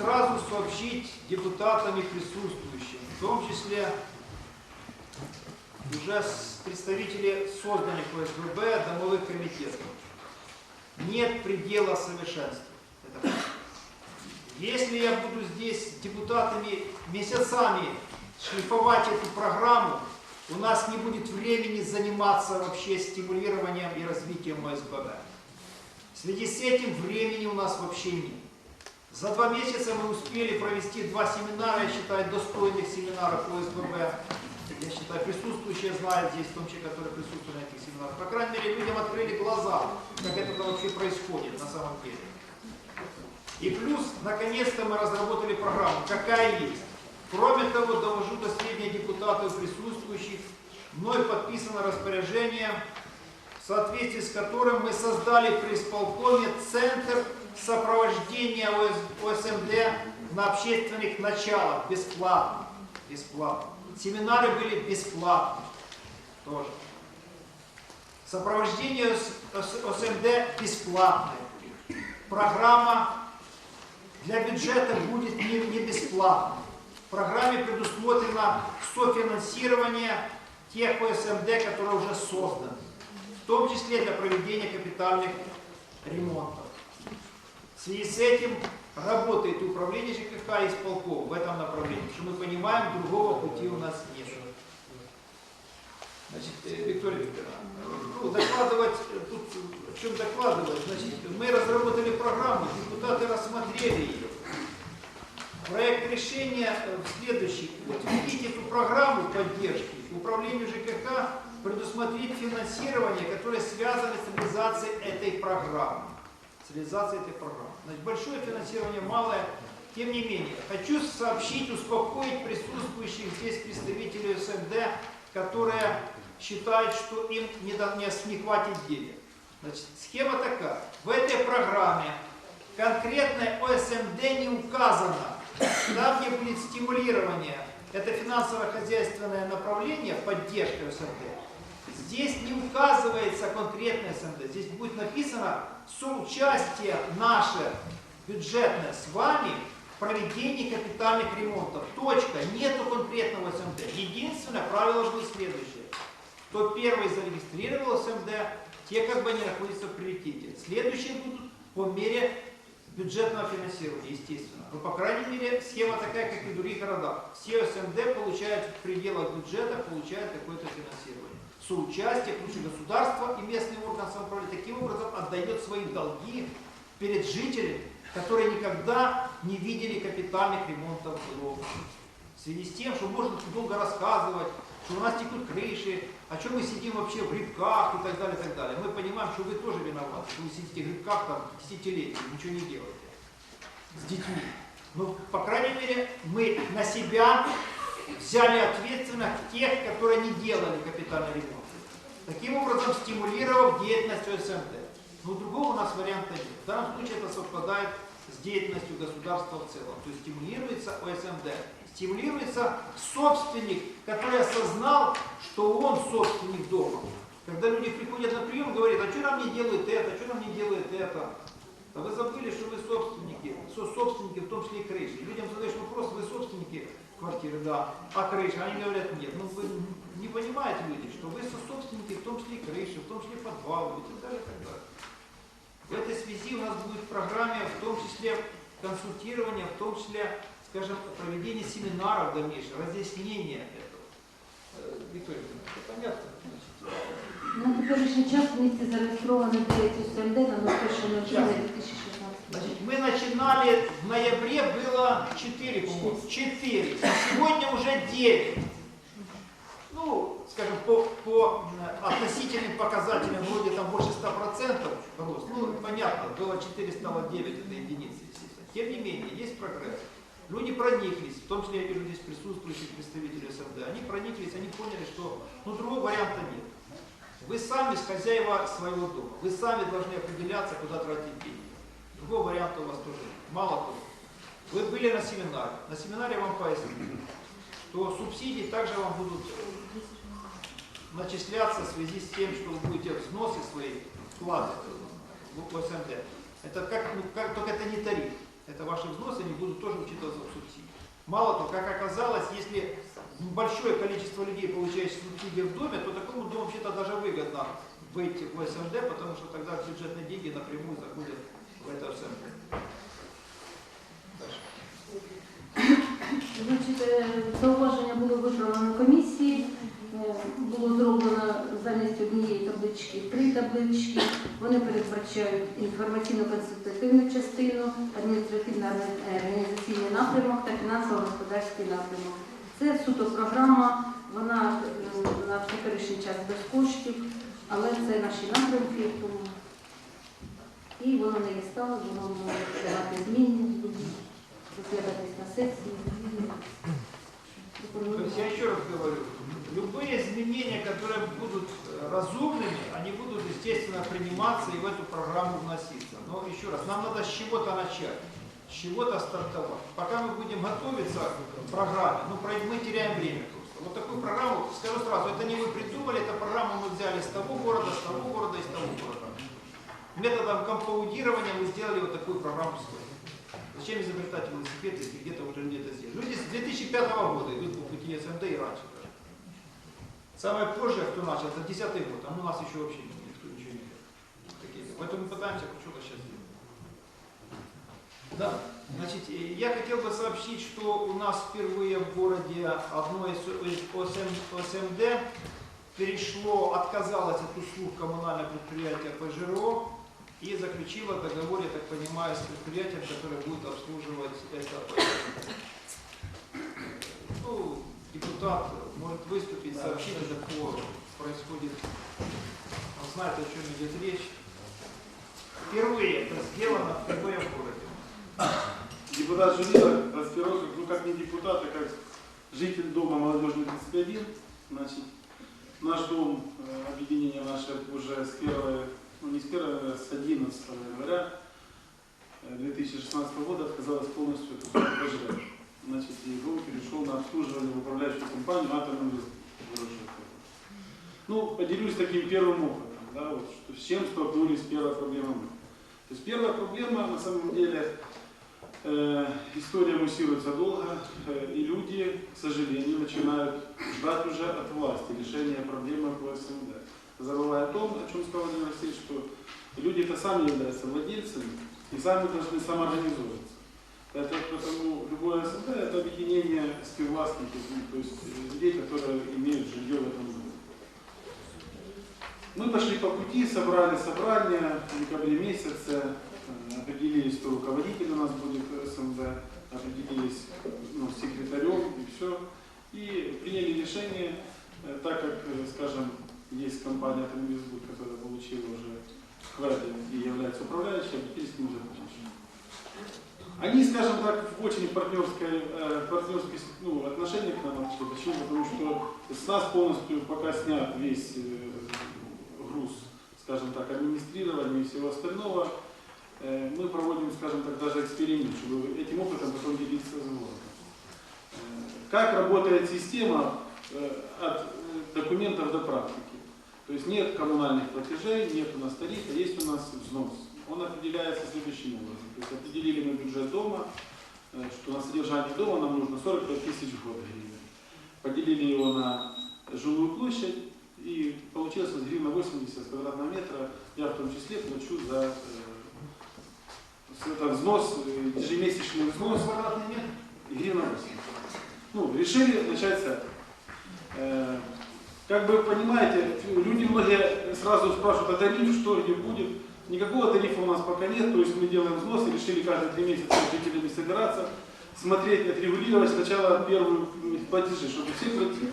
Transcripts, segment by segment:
сразу сообщить депутатам и присутствующим, в том числе уже представители созданных ОСББ, домовых комитетов. Нет предела совершенства. Если я буду здесь депутатами месяцами шлифовать эту программу, у нас не будет времени заниматься вообще стимулированием и развитием ОСББ. В связи с этим времени у нас вообще нет. За два месяца мы успели провести два семинара, я считаю, достойных семинаров ОСББ. Я считаю, присутствующие знают здесь, в том числе, которые присутствуют на этих семинарах. По крайней мере, людям открыли глаза, как это вообще происходит на самом деле. И плюс, наконец-то мы разработали программу, какая есть. Кроме того, довожу до сведения депутатов присутствующих, мной подписано распоряжение, в соответствии с которым мы создали при исполкоме Центр сопровождения ОС- ОСМД на общественных началах, бесплатно. Бесплатно. Семинары были бесплатны тоже. Сопровождение ОСМД бесплатное. Программа для бюджета будет не, не бесплатной. В программе предусмотрено софинансирование тех ОСМД, которые уже созданы, в том числе для проведения капитальных ремонтов. В связи с этим работает управление ЖКХ исполком в этом направлении, потому что мы понимаем, другого пути у нас нет. Значит, э, Виктория Викторовна, ну, докладывать, э, тут в чем докладывать, значит, мы разработали программу, депутаты рассмотрели ее. Проект решения э, следующий. Утвердить эту программу поддержки управлению ЖКХ предусмотреть финансирование, которое связано с реализацией этой программы. С реализацией этой программы. Значит, большое финансирование, малое. Тем не менее, хочу сообщить, успокоить присутствующих здесь представителей СМД, которые считают, что им не, не, не хватит денег. Значит, схема такая. В этой программе конкретное ОСМД не указано. Там, где будет стимулирование, это финансово-хозяйственное направление, поддержка СМД, здесь не указывается конкретное СМД. Здесь будет написано соучастие наше бюджетное с вами в проведении капитальных ремонтов. Точка. Нету конкретного СМД. Единственное правило будет следующее. Кто первый зарегистрировал СМД, те как бы не находятся в приоритете. Следующие будут по мере бюджетного финансирования, естественно. Но, по крайней мере, схема такая, как и в других городах. Все СМД получают в пределах бюджета, получают какое-то финансирование. Соучастие, включая государство и местный орган самоуправления, таким образом отдает свои долги перед жителями, которые никогда не видели капитальных ремонтов домов. В связи с тем, что можно долго рассказывать, что у нас текут крыши, о чем мы сидим вообще в грибках и так далее, и так далее. Мы понимаем, что вы тоже виноваты, что вы сидите в грибках там десятилетия, ничего не делаете с детьми. Но, по крайней мере, мы на себя взяли ответственность тех, которые не делали капитальный ремонт. Таким образом, стимулировав деятельность ОСМД. Но другого у нас варианта нет. В данном случае это совпадает с деятельностью государства в целом. То есть стимулируется ОСМД. Стимулируется собственник, который осознал, что он собственник дома. Когда люди приходят на прием, говорят, а что нам не делают это, что нам не делают это. А вы забыли, что вы собственники, со- собственники, в том числе и крыши. Людям задаешь вопрос, вы собственники квартиры, да, а крыши? Они говорят, нет. Ну вы не понимаете, люди, что вы собственники, в том числе и крыши, в том числе и подвалов и так далее, и так далее. В этой связи у нас будет в программе, в том числе консультирование, в том числе, скажем, проведение семинаров дальнейшего, разъяснение этого. Э, Виктория, Ивановна, это понятно? Значит, На теперішній час в місті зареєстровано 9 СМД на 01.09.2016. Значит, мы начинали, в ноябре было 4, по-моему, 4, а сегодня уже 9. Ну, скажем, по, по э, относительным показателям, вроде там больше 100% рост. Ну, понятно, было 4, стало 9, это единицы, естественно. Тем не менее, есть прогресс. Люди прониклись, в том числе я вижу здесь присутствующих представителей СМД, они прониклись, они поняли, что ну, другого варианта нет. Вы сами хозяева своего дома, вы сами должны определяться, куда тратить деньги. Другого варианта у вас тоже нет. Мало того, вы были на семинаре. На семинаре вам пояснили, что субсидии также вам будут начисляться в связи с тем, что вы будете взносы свои вкладывать в ОСМД. Это как, ну, как, только это не тариф Это ваши взносы, они будут тоже учитываться в субсидии. Мало того, как оказалось, если большое количество людей получает субсидии в доме, то такому дому вообще-то даже выгодно выйти в СМД, потому что тогда бюджетные деньги напрямую заходят в это СМД. Дальше. Значить, е, зауваження було виправлено комісії. Е, Було зроблено замість однієї таблички три таблички. Вони передбачають інформаційно-консультативну частину, адміністративно-організаційний напрямок та фінансово-господарський напрямок. Це суто програма, вона на теперішній час без коштів, але це наші напрямки, тому і воно не є стало, воно може давати зміни, розглядатись на сесії. То я еще раз говорю, любые изменения, которые будут э, разумными, они будут, естественно, приниматься и в эту программу вноситься. Но еще раз, нам надо с чего-то начать, с чего-то стартовать. Пока мы будем готовиться к программе, ну, мы теряем время просто. Вот такую программу, скажу сразу, это не вы придумали, эту программу мы взяли с того города, с того города и с того города. Методом компаудирования мы сделали вот такую программу свою. Зачем изобретать велосипед, если где-то уже это здесь? Люди с 2005 года идут по пути СМД и раньше. Самое позже, кто начал, это 10 год, а у нас еще вообще никто ничего не делает. Поэтому мы пытаемся что-то сейчас сделать. Да, значит, я хотел бы сообщить, что у нас впервые в городе одно из из ОСМ ОСМД перешло, отказалось от услуг коммунального предприятия ПЖРО и заключила договор, я так понимаю, с предприятием, которое будет обслуживать это. Депутат может выступить, сообщить, это по происходит, он знает, о чем идет речь. Впервые это сделано, в городе. Депутат Жулина, Распирожник, ну как не депутат, а как житель дома молодежный 31, значит, наш дом, э, объединение наше уже с 1, ну не с 1, а с 11 января э, 2016 года отказалось полностью от. Значит, и дом перешел на обслуживание в управляющую компанию атомным Ну, поделюсь таким первым опытом, да, вот, что, с чем столкнулись первая проблема мы. То есть первая проблема на самом деле Э, История муссируется долго, э, и люди, к сожалению, начинают ждать уже от власти решения проблемы по СМД. Забывая о том, о чем сказал Владимир Алексеевич, что люди-то сами являются владельцами и сами должны самоорганизовываться. Это, потому любое СМД – это объединение спивластников, ну, то есть э, людей, которые имеют жилье в этом доме. Мы пошли по пути, собрали собрание в декабре месяце, э, определились, кто руководитель у нас будет СМД, определились ну, с секретарем и все. И приняли решение, э, так как, скажем, есть компания Томбизбуд, которая получила уже кведы и является управляющей, обратились к ним за помощью. Они, скажем так, в очень партнерской, э, партнерских ну, отношениях к нам отошли. Почему? Потому что с нас полностью пока снят весь э, груз, скажем так, администрирования и всего остального. Э, мы проводим, скажем так, даже эксперимент, чтобы этим опытом потом делиться с городом. Э, Как работает система э, от э, документов до практики? То есть нет коммунальных платежей, нет у нас тарифа, есть у нас взнос. Он определяется следующим образом. То есть определили мы бюджет дома, э, что на содержание дома нам нужно 45 тысяч в год гривен. Поделили его на жилую площадь, и получилось гривна 80 с квадратного метра. Я в том числе плачу за э, это взнос, ежемесячный взнос Квадратный метр. гривна 80. Ну, решили начать с этого. Э, Как вы понимаете, люди многие сразу спрашивают, а тариф что, где будет? Никакого тарифа у нас пока нет, то есть мы делаем взнос и решили каждые три месяца с жителями собираться, смотреть, отрегулировать сначала первые платежи, чтобы все платили.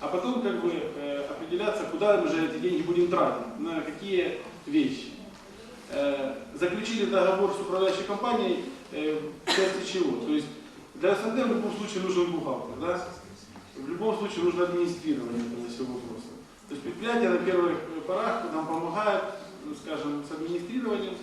А потом как бы э, определяться, куда мы же эти деньги будем тратить, на какие вещи. Э, заключили договор с управляющей компанией э, в части чего? То есть для СНД в любом случае нужен бухгалтер, да? В любом случае нужно администрирование этого всего вопроса. То есть предприятия на первых порах нам помогают, скажем, с администрированием.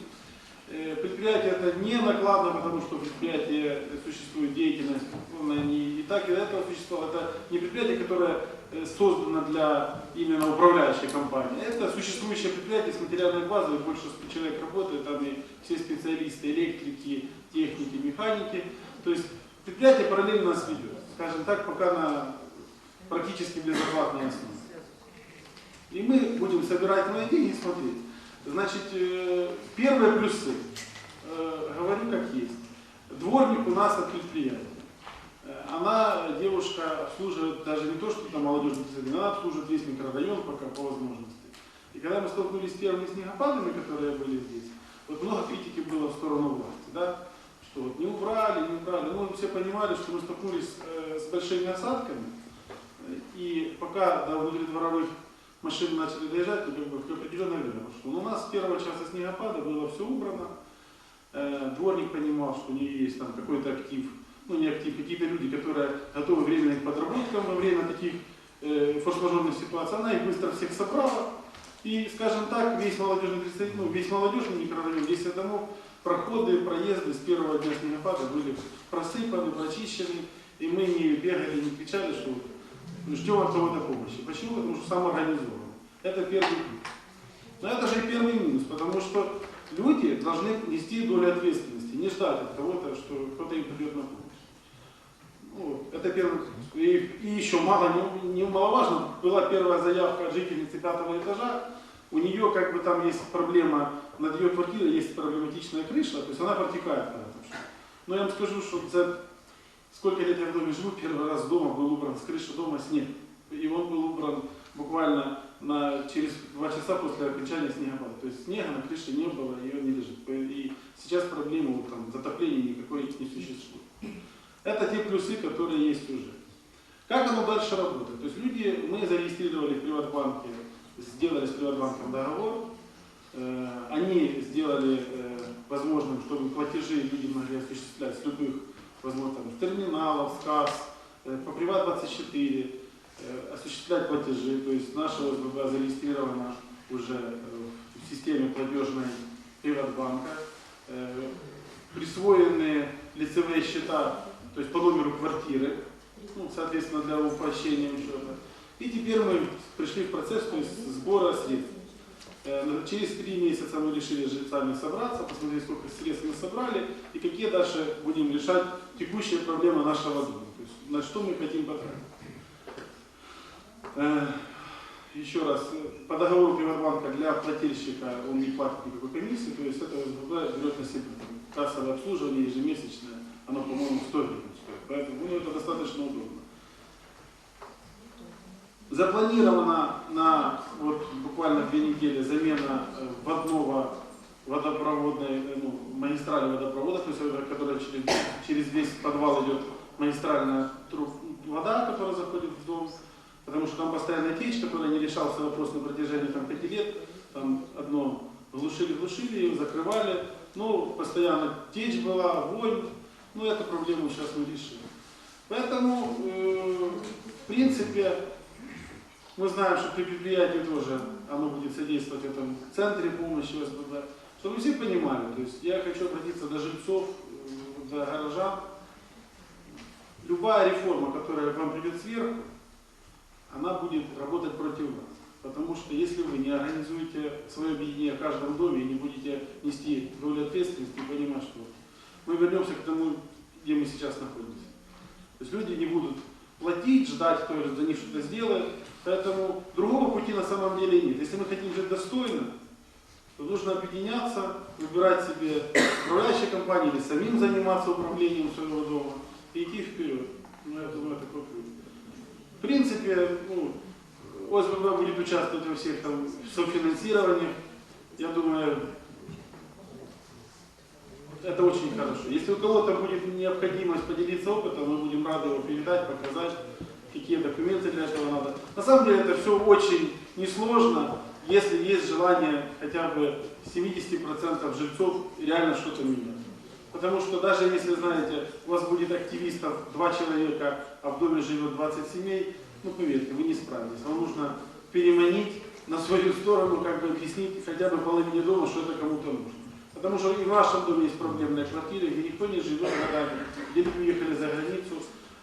Э, Предприятие это не накладно, потому что предприятие существует деятельность, она не и так и до этого существовало. Это не предприятие, которое э, создано для именно управляющей компании. Это существующее предприятие с материальной базой, больше 100 человек работает, там и все специалисты, электрики, техники, механики. То есть предприятие параллельно нас ведет, скажем так, пока на практически безоплатной основе. И мы будем собирать на деньги и смотреть. Значит, э, первые плюсы. Э, Говорю как есть. Дворник у нас от предприятия. Э, Она, девушка, обслуживает даже не то, что там молодежный представитель, она обслуживает весь микрорайон пока по возможности. И когда мы столкнулись с первыми снегопадами, которые были здесь, вот много критики было в сторону власти, да, что вот не убрали, не убрали. Ну, все понимали, что мы столкнулись с большими осадками, и пока до внутридворовых машины начали доезжать, ну, как бы определенно верно, что у нас с первого часа снегопада было все убрано, Э, дворник понимал, что у нее есть там какой-то актив, ну не актив, какие-то люди, которые готовы временно к подработкам во время таких э, форс-мажорных ситуаций, она их быстро всех собрала, и, скажем так, весь молодежный представитель, ну, весь молодежный микрорайон, 10 домов, проходы, проезды с первого дня снегопада были просыпаны, прочищены, и мы не бегали, не кричали, что ждем от кого-то помощи. Почему? Потому что самоорганизовано. Это первый плюс. Но это же и первый минус, потому что люди должны нести долю ответственности, не ждать от кого-то, что кто-то им придет на помощь. Ну, это первый плюс. И, и еще мало, не, немаловажно, была первая заявка от жительницы пятого этажа, у нее как бы там есть проблема, над ее квартирой есть проблематичная крыша, то есть она протекает. Но я вам скажу, что за сколько лет я в доме живу, первый раз дома был убран с крыши дома снег. И он был убран буквально на, через два часа после окончания снегопада. То есть снега на крыше не было, ее не лежит. И сейчас проблемы вот, там, затопления никакой не существует. Это те плюсы, которые есть уже. Как оно дальше работает? То есть люди, мы зарегистрировали в Приватбанке, сделали с Приватбанком договор, Э, они сделали э, возможным, чтобы платежи люди могли осуществлять с любых возможно, с терминалов, с касс, э, по Приват24, э, осуществлять платежи. То есть наша ОСББ зарегистрирована уже э, в системе платежной Приватбанка. Присвоенные лицевые счета, то есть по номеру квартиры, ну, соответственно, для упрощения учета. И теперь мы пришли в процесс то есть, сбора средств. Э, Через три месяца мы решили с жильцами собраться, посмотреть, сколько средств мы собрали и какие дальше будем решать текущие проблемы нашего дома. То есть на что мы хотим потратить. Э, Еще раз, э, по договору Приватбанка для плательщика он не платит никакой комиссии, то есть это ОСББ берет на себя кассовое обслуживание ежемесячное, оно, по-моему, 100 гривен стоит. Поэтому ну, это достаточно удобно. Запланирована на вот, буквально две недели замена э, водного водопроводной, э, ну, магистрали водопровода, то есть, это, которая через, через весь подвал идет магистральная труб, вода, которая заходит в дом, потому что там постоянная течь, которая не решался вопрос на протяжении там, пяти лет, там одно глушили-глушили, ее закрывали, но постоянно течь была, вонь, ну эту проблему сейчас мы решили. Поэтому, э, в принципе, мы знаем, что при предприятии тоже оно будет содействовать в этом центре помощи ОСББ. Чтобы все понимали, то есть я хочу обратиться до жильцов, э, до горожан. Любая реформа, которая вам придет сверху, она будет работать против вас. Потому что если вы не организуете свое объединение в каждом доме и не будете нести долю ответственности и понимать, что мы вернемся к тому, где мы сейчас находимся. То есть люди не будут платить, ждать, кто за них что-то сделает. Поэтому другого пути на самом деле нет. Если мы хотим жить достойно, то нужно объединяться, выбирать себе управляющие компании или самим заниматься управлением своего дома и идти вперед. Ну, я думаю, такой путь. В принципе, ну, ОСББ будет участвовать во всех там софинансированиях. Я думаю, это очень хорошо. Если у кого-то будет необходимость поделиться опытом, мы будем рады его передать, показать, какие документы для этого надо. На самом деле это все очень несложно, если есть желание хотя бы 70% жильцов реально что-то менять. Потому что даже если, знаете, у вас будет активистов два человека, а в доме живет 20 семей, ну поверьте, вы не справитесь. Вам нужно переманить на свою сторону, как бы объяснить хотя бы половине дома, что это кому-то нужно. Потому что и в вашем доме есть проблемные квартиры, где никто не живет годами, люди уехали за границу.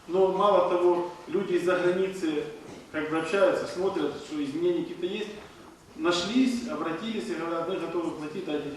Но мало того, люди из-за границы как бы общаются, смотрят, что изменения какие-то есть, нашлись, обратились и говорят, мы готовы платить, дайте